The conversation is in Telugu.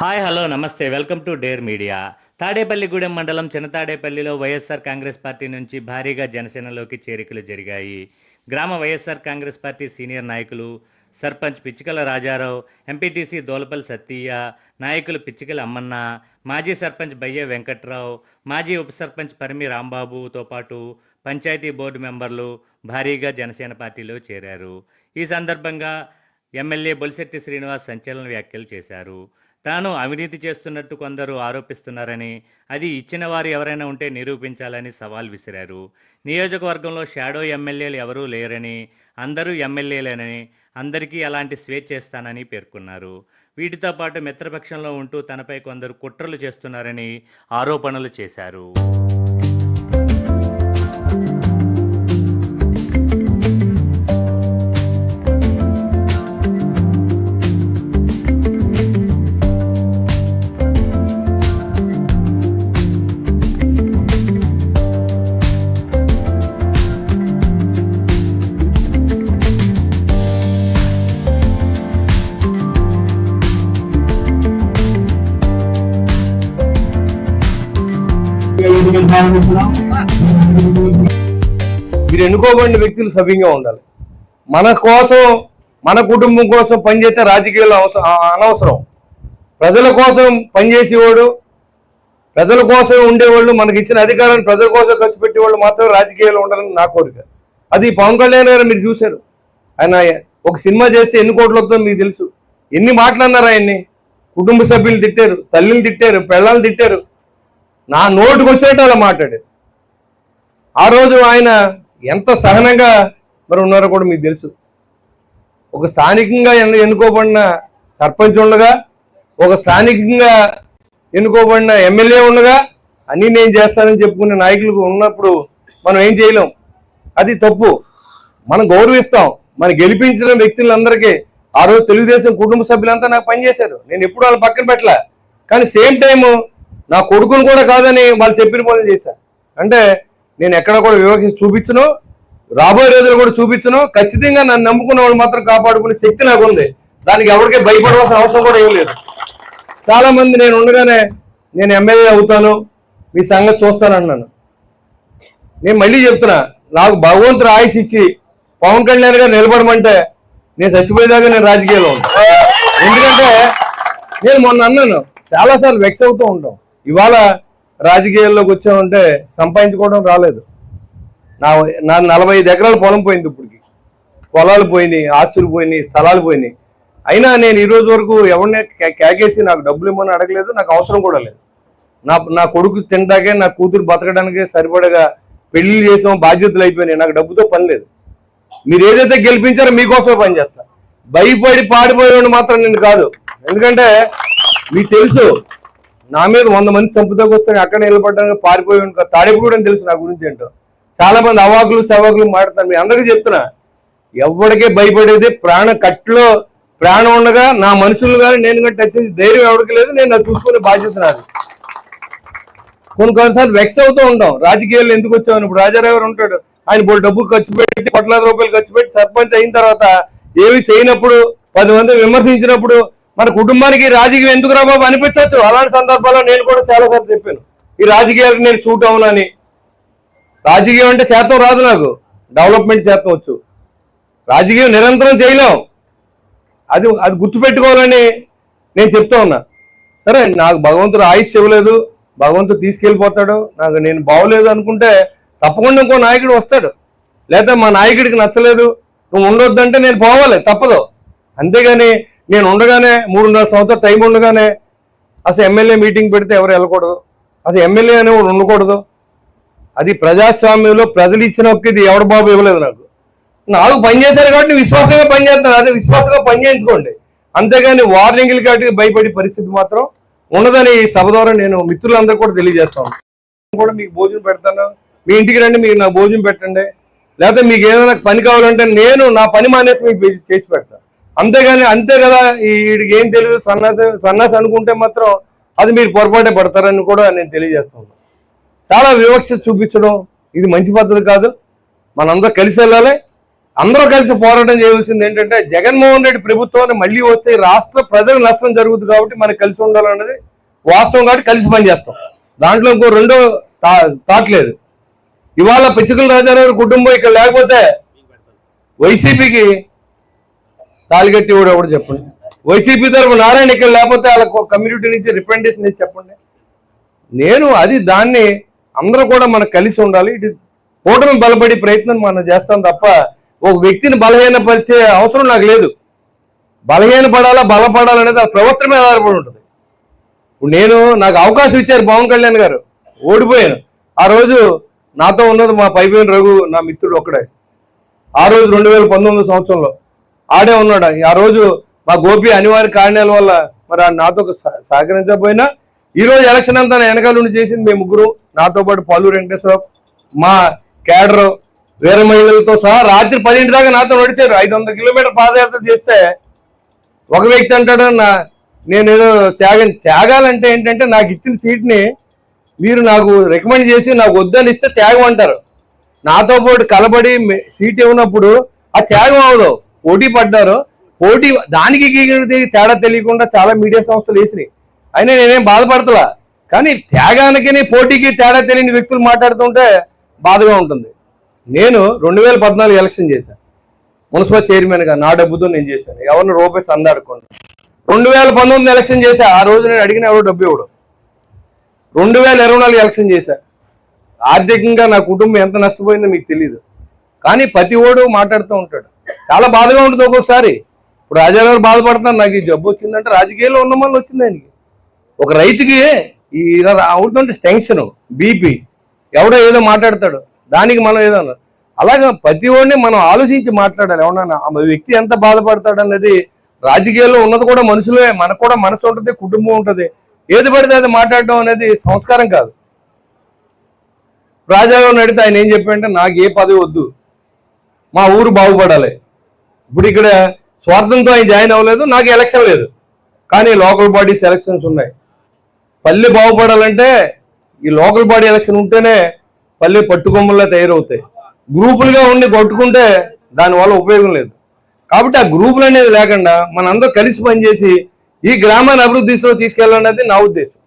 హాయ్ హలో నమస్తే. Welcome to dare media. Tadepalligudem mandal చిన్నతాడేపల్లిలో YSR Congress party నుంచి భారీగా జనసేనలోకి చేరికలు జరిగాయి. గ్రామ వైఎస్ఆర్ కాంగ్రెస్ పార్టీ సీనియర్ నాయకులు సర్పంచ్ పిచ్చికల రాజారావు ఎంపీటీసీ దోలపల్లి సత్తయ్య నాయకులు పిచ్చికల అమ్మన్న మాజీ సర్పంచ్ బయ్య వెంకట్రావు మాజీ ఉప సర్పంచ్ పరిమి రాంబాబుతో పాటు పంచాయతీ బోర్డు మెంబర్లు భారీగా జనసేన పార్టీలో చేరారు. ఈ సందర్భంగా ఎమ్మెల్యే బొలిశెట్టి శ్రీనివాస్ సంచలన వ్యాఖ్యలు చేశారు. తాను అవినీతి చేస్తున్నట్టు కొందరు ఆరోపిస్తున్నారని అది ఇచ్చిన వారు ఎవరైనా ఉంటే నిరూపించాలని సవాల్ విసిరారు. నియోజకవర్గంలో షాడో ఎమ్మెల్యేలు ఎవరూ లేరని అందరూ ఎమ్మెల్యేలేనని అందరికీ అలాంటి స్వేచ్ఛ ఇస్తానని పేర్కొన్నారు. వీటితో పాటు మిత్రపక్షంలో ఉంటూ తనపై కొందరు కుట్రలు చేస్తున్నారని ఆరోపణలు చేశారు. మీరు ఎన్నుకోబడిన వ్యక్తులు సవ్యంగా ఉండాలి. మన కోసం మన కుటుంబం కోసం పనిచేస్తే రాజకీయాలు అవసరం అనవసరం. ప్రజల కోసం పనిచేసేవాడు ప్రజల కోసం ఉండేవాళ్ళు మనకి ఇచ్చిన అధికారాన్ని ప్రజల కోసం ఖర్చు పెట్టేవాళ్ళు మాత్రం రాజకీయాలు ఉండాలని నా కోరిక. అది పవన్ కళ్యాణ్ గారు మీరు చూశారు. ఆయన ఒక సినిమా చేస్తే ఎన్ని కోట్లు వస్తుందో మీకు తెలుసు. ఎన్ని మాట్లాడినారు ఆయన్ని? కుటుంబ సభ్యులు తిట్టారు తల్లిని తిట్టారు పిల్లల్ని తిట్టారు. నా నోటుకు వచ్చేట అలా మాట్లాడారు ఆ రోజు ఆయన ఎంత సహనంగా మరి ఉన్నారో కూడా మీకు తెలుసు. ఒక స్థానికంగా ఎన్నుకోబడిన సర్పంచ్ ఉండగా ఒక స్థానికంగా ఎన్నుకోబడిన ఎమ్మెల్యే ఉండగా అన్నీ నేను చేస్తానని చెప్పుకునే నాయకులు ఉన్నప్పుడు మనం ఏం చేయలేం. అది తప్పు. మనం గౌరవిస్తాం. మనం గెలిపించిన వ్యక్తులందరికీ ఆ రోజు తెలుగుదేశం కుటుంబ సభ్యులంతా నాకు పనిచేశారు. నేను ఎప్పుడు వాళ్ళ పక్కన పెట్టలే. కానీ సేమ్ టైము నా కొడుకును కూడా కాదని వాళ్ళు చెప్పిన పనులు చేశాను అంటే నేను ఎక్కడ కూడా వివక్ష చూపించను రాబోయే రోజులు కూడా చూపించను. ఖచ్చితంగా నన్ను నమ్ముకున్న వాళ్ళు మాత్రం కాపాడుకునే శక్తి నాకు ఉంది. దానికి ఎవరికి భయపడవలసిన అవసరం కూడా ఏం లేదు. చాలా మంది నేను ఉండగానే నేను ఎమ్మెల్యే అవుతాను మీ సంగతి చూస్తాను అన్నాను నేను మళ్ళీ చెప్తున్నా నాకు భగవంతుడు ఆయుష్ ఇచ్చి పవన్ కళ్యాణ్ గారు నిలబడమంటే నేను చచ్చిపోయేదాకా నేను రాజకీయాల్లో ఉంటాను ఎందుకంటే నేను మొన్న అన్నాను చాలాసార్లు వెక్స్ అవుతూ ఉంటాం. ఇవాళ రాజకీయాల్లోకి వచ్చామంటే సంపాదించుకోవడం రాలేదు. నా నా నలభై ఐదు ఎకరాల పొలం పోయింది ఇప్పటికి. పొలాలు పోయినాయి ఆస్తులు పోయినాయి స్థలాలు పోయినాయి. అయినా నేను ఈరోజు వరకు ఎవరిని కేకేసి నాకు డబ్బులు ఇవ్వమని అడగలేదు నాకు అవసరం కూడా లేదు. నా నా కొడుకు తినడాకే నా కూతురు బతకడానికి సరిపడగా పెళ్ళి చేసాం బాధ్యతలు అయిపోయినాయి నాకు డబ్బుతో పని లేదు. మీరు ఏదైతే గెలిపించారో మీకోసమే పనిచేస్తా భయపడి పాడిపోయేవాడు మాత్రం నేను కాదు. ఎందుకంటే మీకు తెలుసు నా మీద వంద మంది చంపుతాకు వస్తే అక్కడ నిలబడ్డానికి పారిపోయి తాడేపు కూడా తెలుసు నా గురించి ఏంటో. చాలా మంది అవాకులు చవాకులు మాట్లాడతారు. మీ అందరికీ చెప్తున్నా ఎవరికే భయపడేది? ప్రాణ కట్లో ప్రాణం ఉండగా నా మనుషులు కానీ నేను కానీ టచ్ చేసి ధైర్యం ఎవరికి లేదు నేను నాకు చూసుకునే బాధ్యత నాది. కొన్ని కొన్నిసార్లు వెక్స్ అవుతూ ఉంటాం. రాజకీయాల్లో ఎందుకు వచ్చామని ఇప్పుడు రాజారావు గారు ఉంటాడు. ఆయన ఇప్పుడు డబ్బులు ఖర్చు పెట్టి కోట్లాది రూపాయలు ఖర్చు పెట్టి సర్పంచ్ అయిన తర్వాత ఏమి చేయనప్పుడు పది మంది విమర్శించినప్పుడు మన కుటుంబానికి రాజకీయం ఎందుకు రా బాబు అనిపించవచ్చు? అలాంటి సందర్భాల్లో నేను కూడా చాలాసార్లు చెప్పాను. ఈ రాజకీయాలకు నేను సూట్ అవునని. రాజకీయం అంటే శాతం రాదు నాకు. డెవలప్మెంట్ శాతం వచ్చు. రాజకీయం నిరంతరం చేయలేం. అది అది గుర్తుపెట్టుకోవాలని నేను చెప్తా ఉన్నా. సరే నాకు భగవంతుడు ఆయుష్ ఇవ్వలేదు. భగవంతుడు తీసుకెళ్ళిపోతాడు. నాకు నేను బాగోలేదు అనుకుంటే తప్పకుండా ఇంకో నాయకుడు వస్తాడు. లేదా మా నాయకుడికి నచ్చలేదు. నువ్వు ఉండొద్దంటే నేను పోవాలి. తప్పదు. అంతేగాని నేను ఉండగానే మూడున్నర సంవత్సరాలు టైం ఉండగానే అసలు ఎమ్మెల్యే మీటింగ్ పెడితే ఎవరు వెళ్ళకూడదు? అసలు ఎమ్మెల్యే అనేవాడు ఉండకూడదు? అది ప్రజాస్వామ్యంలో ప్రజలు ఇచ్చిన ఒక్క ఇది ఎవడు బాబు ఇవ్వలేదు నాకు. నాకు పనిచేశారు కాబట్టి విశ్వాసంగా పనిచేస్తాను అదే విశ్వాసంగా పనిచేయించుకోండి అంతేగాని వార్నింగ్లు కాబట్టి భయపడే పరిస్థితి మాత్రం ఉండదని ఈ సభ ద్వారా నేను మిత్రులందరూ కూడా తెలియజేస్తాను కూడా మీకు భోజనం పెడతాను. మీ ఇంటికి రండి మీరు నా భోజనం పెట్టండి. లేకపోతే మీకు ఏదైనా పని కావాలంటే నేను నా పని మానేసి మీకు చేసి- చేసి పెడతాను అంతేగాని అంతే కదా వీడికి ఏం తెలియదు సన్నాసి సన్నాసి అనుకుంటే మాత్రం అది మీరు పొరపాటే పడతారని కూడా నేను తెలియజేస్తున్నాను చాలా వివక్ష చూపించడం ఇది మంచి పద్ధతి కాదు. మనందరూ కలిసి వెళ్ళాలి. అందరూ కలిసి పోరాటం చేయవలసింది ఏంటంటే జగన్మోహన్ రెడ్డి ప్రభుత్వాన్ని మళ్ళీ వస్తే రాష్ట్ర ప్రజలకు నష్టం జరుగుతుంది కాబట్టి మనకు కలిసి ఉండాలన్నది వాస్తవం కాబట్టి కలిసి పనిచేస్తాం. దాంట్లో ఇంకో రెండో తా- థాట్ లేదు. ఇవాళ పిచ్చుకల రాజారావు కుటుంబం ఇక్కడ లేకపోతే వైసీపీకి తాలిగట్టి కూడా ఎవడు చెప్పండి. వైసీపీ తరపు నారాయణ ఇక్కడ లేకపోతే వాళ్ళ కమ్యూనిటీ నుంచి రిప్రజెంటేషన్ ఇచ్చి చెప్పండి. నేను అది దాన్ని అందరూ కూడా మనకు కలిసి ఉండాలి. ఇటు కూటమి బలపడి ప్రయత్నం మనం చేస్తాం తప్ప ఒక వ్యక్తిని బలహీనపరిచే అవసరం నాకు లేదు. బలహీనపడాలా బలపడాలనేది ఆ ప్రవర్తన మీద ఆధారపడి ఉంటుంది. ఇప్పుడు నేను నాకు అవకాశం ఇచ్చారు పవన్ కళ్యాణ్ గారు. ఓడిపోయాను. ఆ రోజు నాతో ఉన్నది మా పైపోయిన రఘు నా మిత్రుడు ఒక్కడే. ఆ రోజు రెండు వేల పంతొమ్మిది సంవత్సరంలో ఆడే ఉన్నాడు. ఆ రోజు మా గోపి అనివార్య కారణాల వల్ల మరి ఆ నాతో సహ- సహకరించకపోయినా ఈరోజు ఎలక్షన్ అంతా నా వెనకాల నుండి చేసింది మేము ముగ్గురు. నాతో పాటు పల్లూరు వెంకటేశ్వరరావు మా క్యాడర్ వేరే మహిళలతో సహా రాత్రి పదింటి దాకా నాతో నడిచారు. ఐదు వందల కిలోమీటర్ పాదయాత్ర చేస్తే ఒక వ్యక్తి అంటాడు నా నేను ఏదో త్యాగం త్యాగాలంటే ఏంటంటే నాకు ఇచ్చిన సీట్ని మీరు నాకు రికమెండ్ చేసి నాకు వద్దని ఇస్తే త్యాగం అంటారు. నాతో పాటు కలబడి సీట్ ఇవ్వనప్పుడు ఆ త్యాగం అవదు. పోటీ పడ్డారు. పోటీ దానికి తేడా తెలియకుండా చాలా మీడియా సంస్థలు వేసినాయి. అయినా నేనేం బాధపడతలా? కానీ త్యాగానికి పోటీకి తేడా తెలియని వ్యక్తులు మాట్లాడుతుంటే బాధగా ఉంటుంది. నేను రెండు వేల పద్నాలుగు ఎలక్షన్ చేశాను మున్సిపల్ చైర్మన్గా నా డబ్బుతో నేను చేశాను. ఎవరిని రూపాయి సందాడకుండా రెండు వేల పంతొమ్మిది ఎలక్షన్ చేశా. ఆ రోజు నేను అడిగిన ఎవరు డబ్బు ఇవ్వడు. రెండు వేల ఇరవై నాలుగు ఎలక్షన్ చేశా. ఆర్థికంగా నా కుటుంబం ఎంత నష్టపోయిందో మీకు తెలియదు కానీ ప్రతి ఓడు మాట్లాడుతూ ఉంటాడు. చాలా బాధగా ఉంటుంది ఒక్కొక్కసారి ఇప్పుడు రాజారావు బాధపడుతున్నారు నాకు ఈ జబ్బు వచ్చిందంటే రాజకీయాల్లో ఉన్న మళ్ళీ వచ్చింది ఆయనకి. ఒక రైతుకి ఈ అవుతుంటే టెన్షన్ బీపీ ఎవడో ఏదో మాట్లాడతాడు దానికి మనం ఏదో అలాగే ప్రతి ఒడిని మనం ఆలోచించి మాట్లాడాలి ఎవరన్నా ఆ వ్యక్తి ఎంత బాధపడతాడు అనేది రాజకీయాల్లో ఉన్నది కూడా మనుషులే మనకు కూడా మనసు ఉంటుంది కుటుంబం ఉంటుంది. ఏది పడితే అది మాట్లాడడం అనేది సంస్కారం కాదు. రాజాగారు అడిగితే ఆయన ఏం చెప్పాడంటే నాకు ఏ పదవి వద్దు మా ఊరు బాగుపడాలి ఇప్పుడు ఇక్కడ స్వార్థంతో ఆయన జాయిన్ అవ్వలేదు నాకు ఎలక్షన్ లేదు. కానీ లోకల్ బాడీస్ ఎలక్షన్స్ ఉన్నాయి. పల్లె బాగుపడాలంటే ఈ లోకల్ బాడీ ఎలక్షన్ ఉంటేనే పల్లె పట్టుకొమ్మల్లా తయారవుతాయి. గ్రూపులుగా ఉండి కొట్టుకుంటే దానివల్ల ఉపయోగం లేదు. కాబట్టి ఆ గ్రూపులు అనేది లేకుండా మనందరూ కలిసి పనిచేసి ఈ గ్రామాన్ని అభివృద్ధి దిశలో తీసుకెళ్ళాలనేది నా ఉద్దేశం.